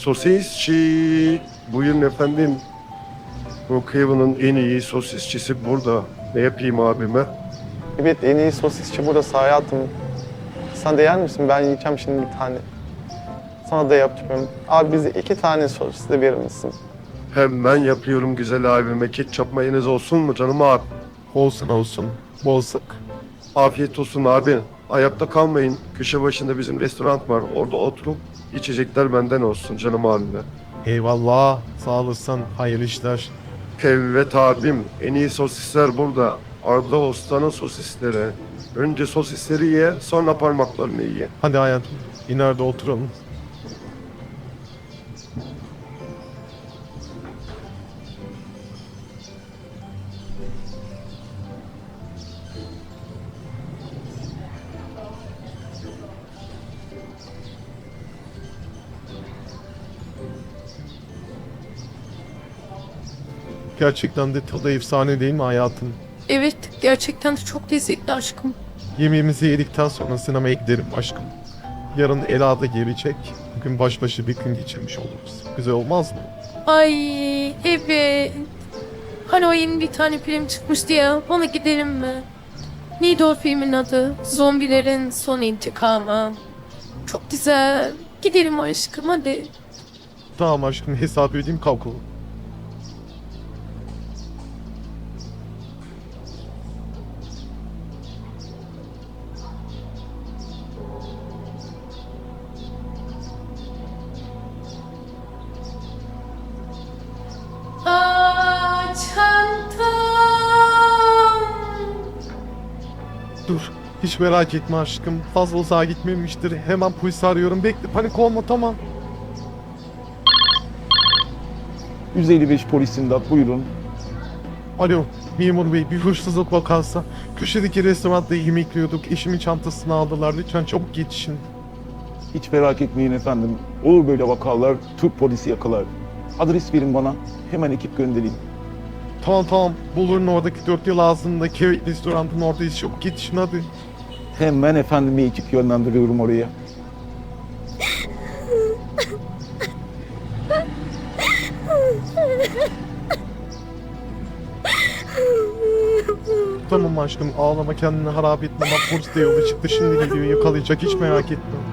Sosisçi. Buyurun efendim. Brookhaven'ın en iyi sosisçisi burada. Ne yapayım abime? Evet en iyi sosisçi burası hayatım. Sen de yer misin? Ben yiyeceğim şimdi bir tane. Sana da yapacağım. Abi bize iki tane sosis de verir misin? Hemen yapıyorum güzel abime. Ketçap mayonez olsun mu canım abi? Olsun olsun. Bol sık. Afiyet olsun abi. Ayakta kalmayın. Köşe başında bizim restoran var. Orada oturup içecekler benden olsun canım abime. Eyvallah. Sağ olasın. Hayırlı işler. Evet abim. En iyi sosisler burada. Arda Usta'nın sosisleri. Önce sosisleri ye, sonra parmaklarını ye. Hadi hayatım. İneride oturalım. Gerçekten de tadı efsane değil mi hayatım? Evet, gerçekten de çok lezzetli aşkım. Yemeğimizi yedikten sonra sinemaya giderim aşkım. Yarın Ela da gelecek. Bugün baş başa bir gün geçirmiş oluruz. Güzel olmaz mı? Ay, evet. Yeni bir tane film çıkmıştı ya, ona gidelim mi? Neydi o filmin adı? Zombilerin son intikamı. Çok güzel. Gidelim aşkım hadi. Tamam aşkım hesap ödeyeyim kalkalım. Hiç merak etme aşkım. Fazla uzağa gitmemiştir. Hemen polisi arıyorum. Bekle panik olma tamam. 155 polis imdat buyurun. Alo memur bey bir hırsızlık vakası. Köşedeki restoranda yemek yiyorduk. Eşimin çantasını aldılar. Lütfen çabuk yetişin. Hiç merak etmeyin efendim. Olur böyle vakalar Türk polisi yakalar. Adres verin bana. Hemen ekip göndereyim. Tamam tamam. Bulur'un oradaki dört yıl ağzındaki evet restoranın oradayız. Çabuk yetişin hadi. Hemen efendim bir ekip yönlendiriyorum oraya. Tamam aşkım ağlama kendini harap etme. Bak polis de yola çıktı şimdi geliyor yakalayacak hiç merak etme.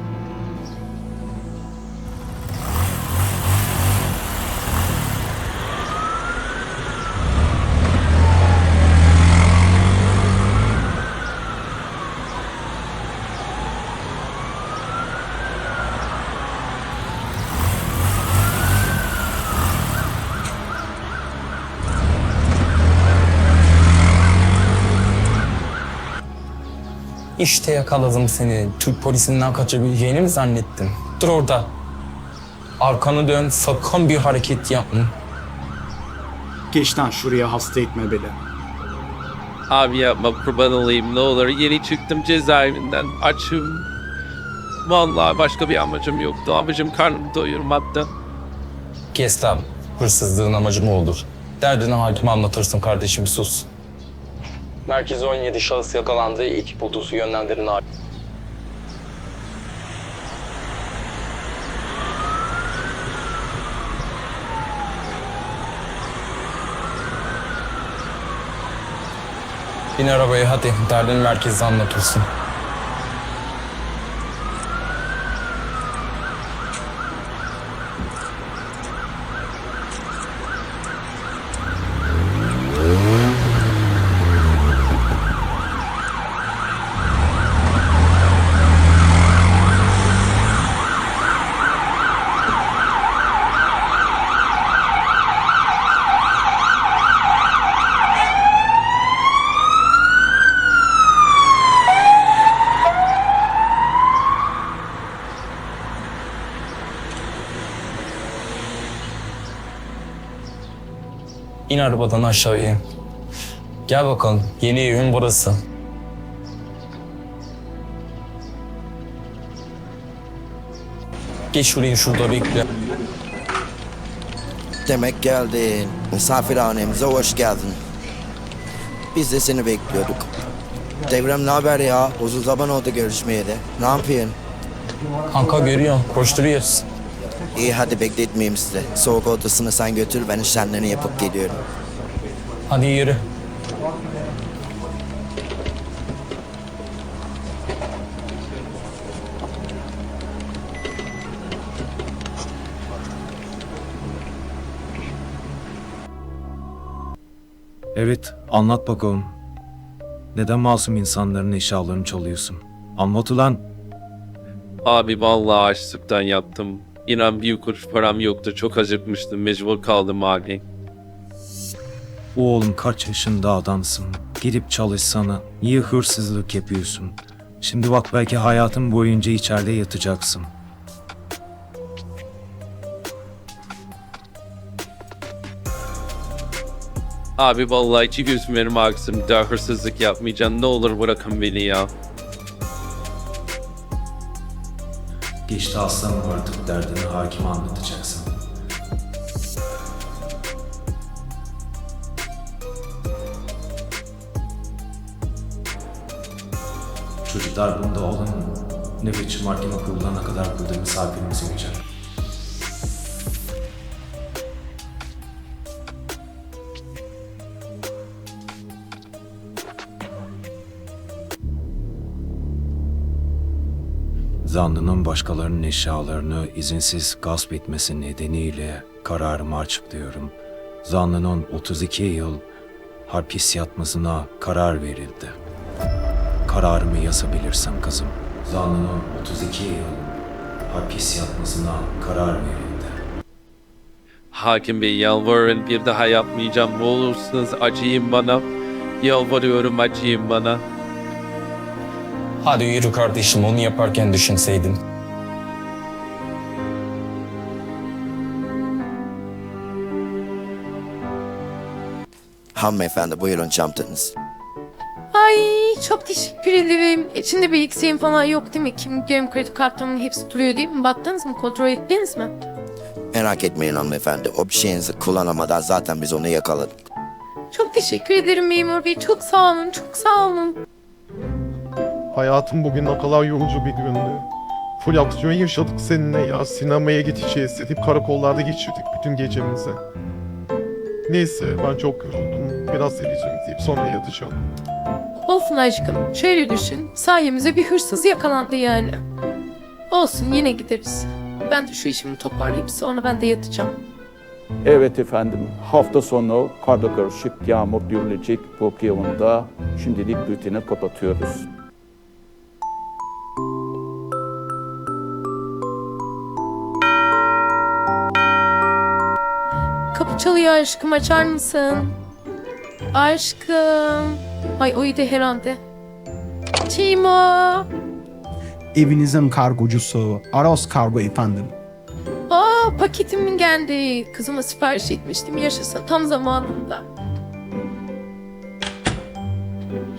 İşte yakaladım seni. Türk polisinden kaçabileceğini mi zannettin? Dur orada. Arkanı dön, sakın bir hareket yapma. Geç lan şuraya hasta etme beni. Abi yapma kurban olayım ne olur. Yeni çıktım cezaevinden. Açım. Vallahi başka bir amacım yoktu. Amacım karnımı doyurmaktı. Kes lan. Hırsızlığın amacı mı olur? Derdini hakime anlatırsın kardeşim sus. Merkez 17 şahıs yakalandı. Ekip otosu yönlendirin abi. Bin arabaya hadi. Derdini merkezde anlatırsın. İn arabadan aşağıya. Gel bakalım. Yeni evin burası. Geç şuraya şurada bekle. Demek geldin. Misafirhanemize hoş geldin. Biz de seni bekliyorduk. Devrem ne haber ya? Uzun zaman oldu görüşmeyeli. Ne yapıyorsun? Kanka görüyorsun. Koşturuyoruz. İyi hadi bekletmeyeyim size. Soğuk odasını sen götür ben işlemlerini yapıp geliyorum. Hadi yürü. Evet, anlat bakalım. Neden masum insanların eşyalarını çalıyorsun? Anlat ulan. Abi vallahi açlıktan yattım. İnan bir kuruş param yoktu. Çok acıkmıştım. Mecbur kaldım abi. Oğlum kaç yaşında adamsın? Gidip çalışsana. Niye hırsızlık yapıyorsun? Şimdi bak belki hayatın boyunca içeride yatacaksın. Abi vallahi iki gözüm verim aksın. Daha hırsızlık yapmayacağım. Ne olur bırakın beni ya. Geçti aslanım artık derdini hakime anlatacaksın. Çocuklar bunda olun. Nöbetçi mahkeme kurulana kadar burada misafirimiz olacak. Zanlının başkalarının eşyalarını izinsiz gasp etmesi nedeniyle kararımı açıklıyorum. Zanlının 32 yıl hapis yatmasına karar verildi. Kararımı yazabilirsin kızım. Zanlının 32 yıl hapis yatmasına karar verildi. Hakim Bey yalvarırım bir daha yapmayacağım. Ne olursunuz acıyın bana. Yalvarıyorum acıyın bana. Hadi yürü kardeşim onu yaparken düşünseydin. Hanımefendi buyurun çantanız. Ay çok teşekkür ederim. İçinde bir eksiğim falan yok değil mi? Kimliklerim, kredi kartımın hepsi duruyor değil mi? Baktınız mı? Kontrol ettiniz mi? Merak etmeyin hanımefendi. O bir şeyinizi kullanamadan zaten biz onu yakaladık. Çok teşekkür ederim memur bey. Çok sağ olun, çok sağ olun. Hayatım bugün ne kadar yorucu bir gündü. Full aksiyon yaşadık seninle ya. Sinemaya gideceğiz dedik. Karakollarda geçirdik bütün gecemizi. Neyse ben çok yoruldum. Biraz televizyon izleyip sonra yatacağım. Olsun aşkım. Şöyle düşün. Sayemizde bir hırsız yakalandı yani. Olsun yine gideriz. Ben de şu işimi toparlayıp sonra ben de yatacağım. Evet efendim, hafta sonu karla karışık yağmur görülecek bu yılında şimdilik bülteni kapatıyoruz. Çalıyor aşkım açar mısın? Aşkım. Ay uyudu herhalde. Timo. Evinizin kargocusu Aros Kargo efendim. Aa paketim geldi. Kızıma sipariş etmiştim. Yaşasın tam zamanında.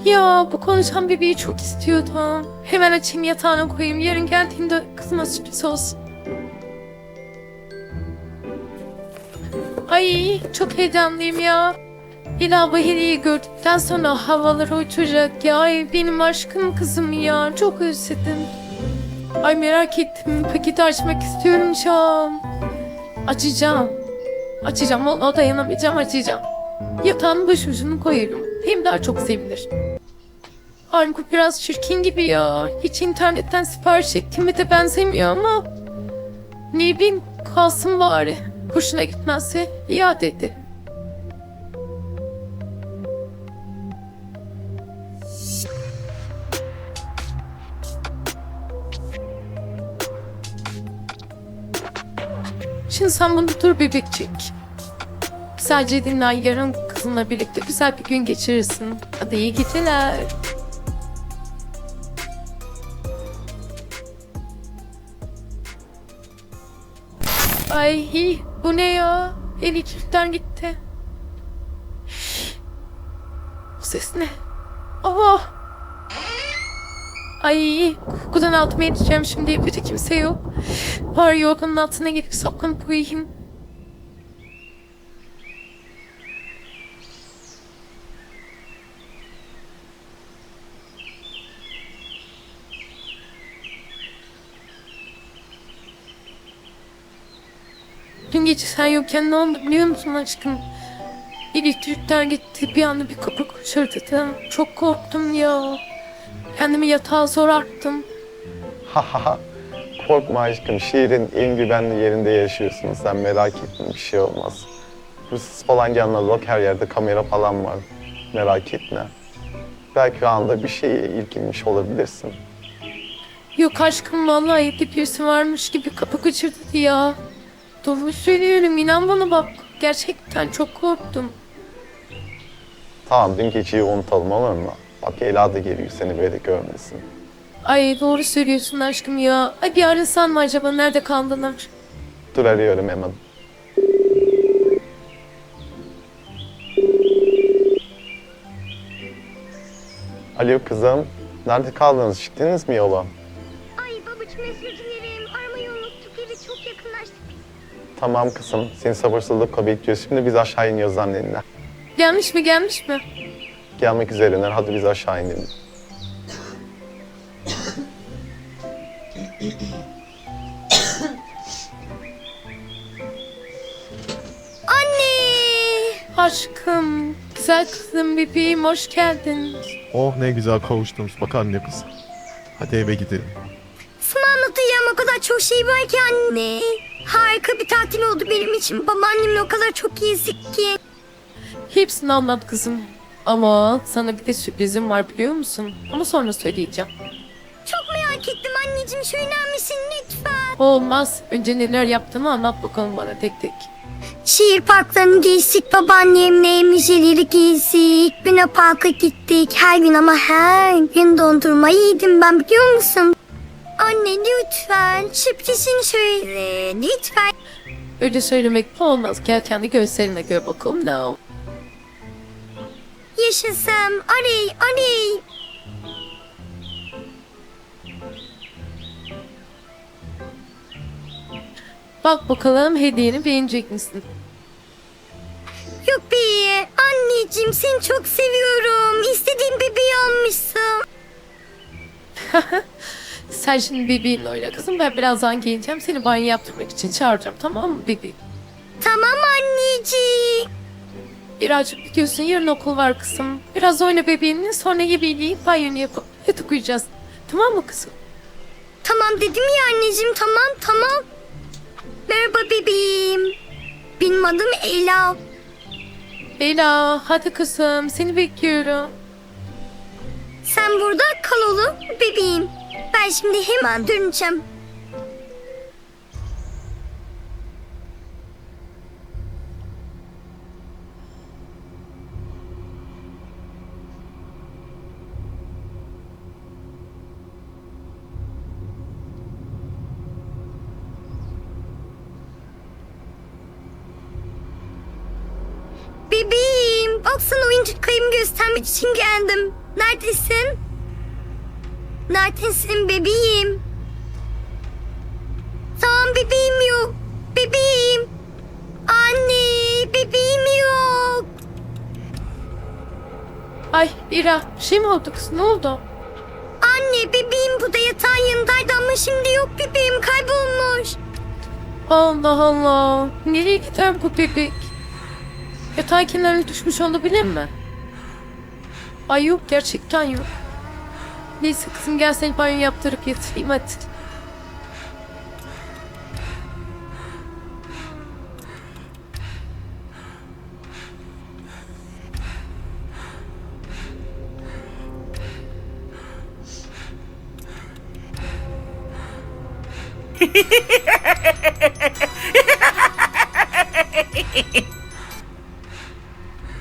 Ya bu konuşan bebeği çok istiyordum. Hemen açayım yatağına koyayım. Yarın geldiğinde kızıma sürpriz olsun. Ay çok heyecanlıyım ya. İlah bu hediyeyi gördükten sonra havalar uçacak ya. Ay benim aşkım kızım ya. Çok özledim. Ay merak ettim. Paketi açmak istiyorum şu an. Açacağım. Açacağım. O, o dayanamayacağım açacağım. Yatağın baş ucunu koyarım. Hem daha çok sevinir. Bu biraz çirkin gibi ya. Hiç internetten sipariş ettiğime de benzemiyor ama. Ne bileyim kalsın bari. Hoşuna gitmezse iade ederim. Şimdi sen bunu dur bebekçik. Sadece dinlen yarın kızınla birlikte güzel bir gün geçirirsin. Hadi iyi geceler. Ay bu ne ya? Elektrikten gitti. Bu ses ne? Aa! Ay kokudan altıma edeceğim şimdi evde kimse yok. Bari yorganın altına gelip saklanıp uyuyayım. Gece sen yokken ne oldu biliyor musun aşkım? Elektrikler gitti bir anda bir kapı şırtıdı. Çok korktum ya. Kendimi yatağa zor attım. Ha ha ha. Korkma aşkım. Şiirin en güvenli yerinde yaşıyorsun. Sen merak etme bir şey olmaz. Hırsız falan gelmez. Bak her yerde kamera falan var. Merak etme. Belki o anda bir şeye ilgilenmiş olabilirsin. Yok aşkım vallahi evde birisi varmış gibi kapı kaçırdı ya. Doğru söylüyorum inan bana bak. Gerçekten çok korktum. Tamam dün geceyi unutalım olur mu? Bak Ela da geliyor seni böyle görmesin. Ay doğru söylüyorsun aşkım ya. Ay bir arasan mı acaba nerede kaldılar? Dur arıyorum hemen. Alo kızım. Nerede kaldınız? Çıktınız mı yola? Tamam kızım. Seni sabırsızlıkla bekliyoruz. Şimdi biz aşağı iniyoruz annenle. Gelmiş mi gelmiş mi? Gelmek üzereler. Hadi biz aşağı inelim. Anne! Aşkım, güzel kızım bebeğim hoş geldin. Oh ne güzel kavuştunuz. Bak anne kız. Hadi eve gidelim. Kadar çok şey var ki anne. Harika bir tatil oldu benim için. Babaannemle o kadar çok iyizik ki. Hepsini anlat kızım. Ama sana bir de sürprizim var biliyor musun? Ama sonra söyleyeceğim. Çok merak ettim anneciğim. Söyler misin lütfen? Olmaz. Önce neler yaptığını anlat bakalım bana tek tek. Şehir parklarını gezdik babaannemle, müzeleri gezdik, Luna Park'a gittik. Her gün ama her gün dondurma yedim ben biliyor musun? Anne lütfen sürprizini söyle lütfen. Öyle söylemek olmaz. Gel kendi gözlerine gör bakalım ne o. Yaşasam arey arey. Bak bakalım hediyeni beğenecek misin? Yok be anneciğim seni çok seviyorum. İstediğim bebeği almışsın. Sen şimdi bebeğinle oyna kızım. Ben birazdan geleceğim. Seni banyo yaptırmak için çağıracağım tamam mı bebeğim? Tamam anneciğim. Birazcık biliyorsun yarın okul var kızım. Biraz oyna bebeğinle sonra yemeğini yiyip banyonu yapıp yatıp uyuyacağız. Tamam mı kızım? Tamam dedim ya anneciğim tamam tamam. Merhaba bebeğim. Benim adım Ela. Bela hadi kızım seni bekliyorum. Sen burada kal oğlum bebeğim. Ben şimdi hemen döneceğim. Bebeğim, bak sana oyuncaklarımı göstermek için geldim. Neredesin? Neredesin bebeğim? Tamam bebeğim yok. Bebeğim. Anne, bebeğim yok. Ay Bira bir şey mi oldu kız ne oldu? Anne, bebeğim burada yatağın yanındaydı ama şimdi yok bebeğim kaybolmuş. Allah Allah. Nereye gider bu bebek? Yatağın kenarına düşmüş olabilir mi? Ay yok gerçekten yok. Neyse kızım gel seni banyo yaptırıp yatırayım hadi.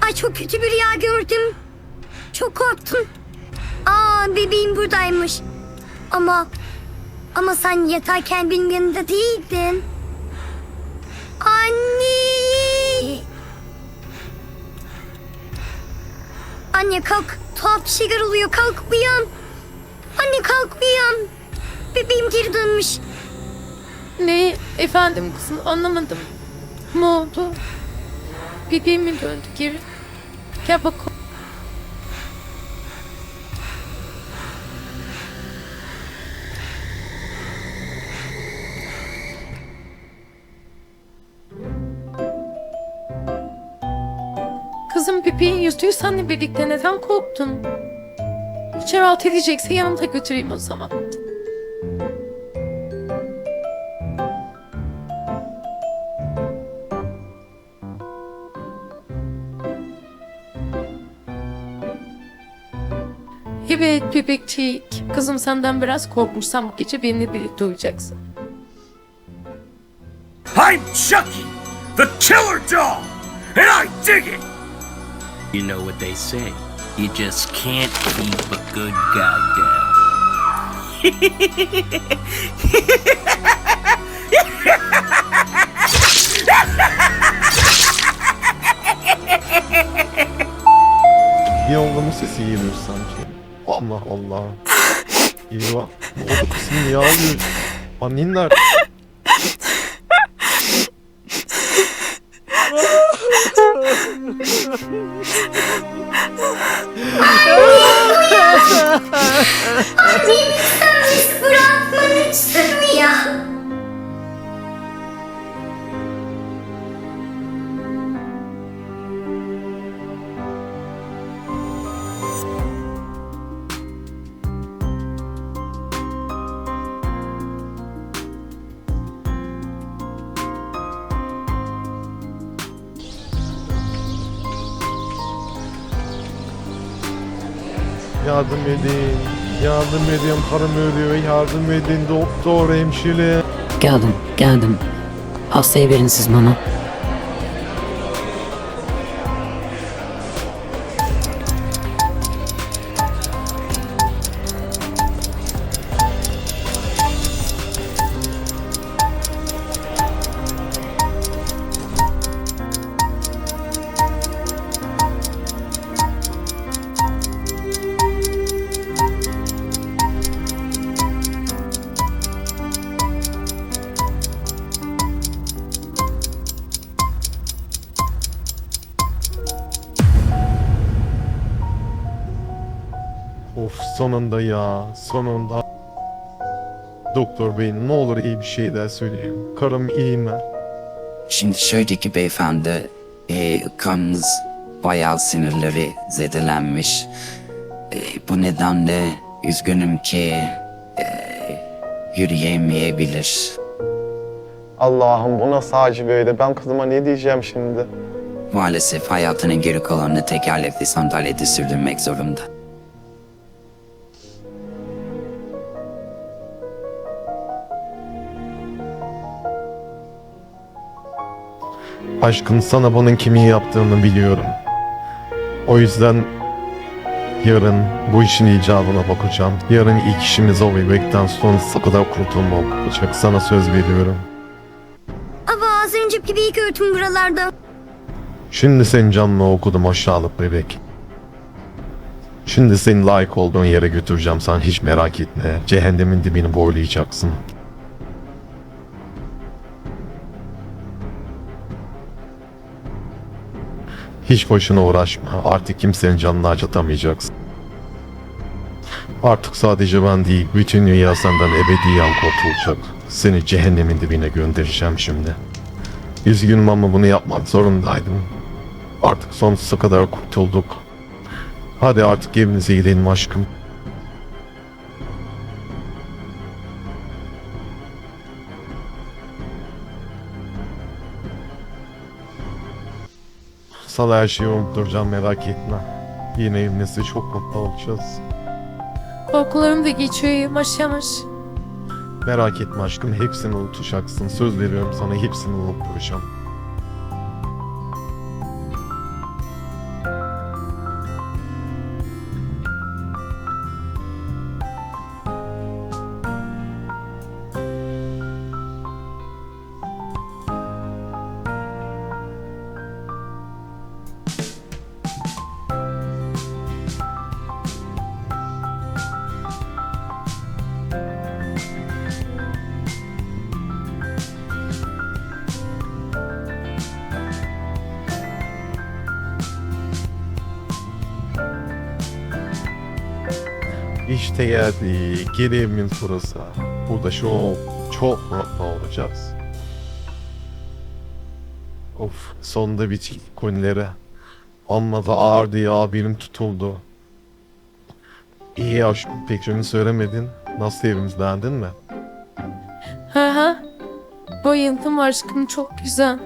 Ay çok kötü bir rüya gördüm. Çok korktum. Aa bebeğim buradaymış. Ama ama sen yatarken benim yanında değildin. Anne. Anne kalk. Tuhaf bir şeyler oluyor. Kalk uyan. Anne kalk uyan. Bebeğim geri dönmüş. Ne efendim kızım anlamadım. Ne oldu? Bebeğim mi döndü geri? Gel bakalım. Kızım bebeğin yüzüğü seninle birlikte neden korktun? İçeri rahat edecekse yanımda götüreyim o zaman. Evet bebekçik. Kızım senden biraz korkmuşsam gece benimle birlikte uyuyacaksın. I'm Chucky, the killer doll, and I dig it! You know what they say. You just can't keep a good guy down. Yavrumun sesi geliyor sanki. Allah Allah. Eyvah. O da kızım niye ağlıyor? Annen nerede? Yardım edin. Yardım edin. Karım ölüyor. Yardım edin. Doktor, hemşire. Geldim, geldim. Hastayı verin siz bana. Sonunda ya. Sonunda. Doktor bey ne olur iyi bir şey daha söyleyin. Karım iyi mi? Şimdi şöyle ki beyefendi, e, kanınız bayağı sinirleri zedelenmiş. E, bu nedenle üzgünüm ki e, yürüyemeyebilir. Allah'ım bu nasıl acı böyle? Ben kızıma ne diyeceğim şimdi? Maalesef hayatının geri kalanını tekerlekli sandalyede sürdürmek zorunda. Aşkım sana bunun kimin yaptığını biliyorum. O yüzden yarın bu işin icabına bakacağım. Yarın ilk işimiz o bebekten sonrası kadar kurtulmak olacak. Sana söz veriyorum. Ama az önce pibeyi gördüm buralarda. Şimdi senin canını okudum aşağılık bebek. Şimdi seni layık olduğun yere götüreceğim sen hiç merak etme. Cehennemin dibini boylayacaksın. Hiç boşuna uğraşma. Artık kimsenin canını acıtamayacaksın. Artık sadece ben değil, bütün dünya senden ebediyen kurtulacak. Seni cehennemin dibine göndereceğim şimdi. Üzgünüm ama bunu yapmak zorundaydım. Artık sonsuza kadar kurtulduk. Hadi artık evinize gidelim aşkım. Sana her şeyi unutturacağım merak etme. Yine evinizde çok mutlu olacağız. Korkularım da geçiyor yavaş yavaş. Merak etme aşkım hepsini unutacaksın. Söz veriyorum sana hepsini unutturacağım. İşte geldik. Geri evimiz burası. Burada çok, çok mutlu olacağız. Of, sonunda bitik konilere. Amma da ağırdı ya benim tutuldu. İyi aşkım fikrini söylemedin. Nasıl evimiz beğendin mi? Ha ha. Bayıldım aşkım çok güzel.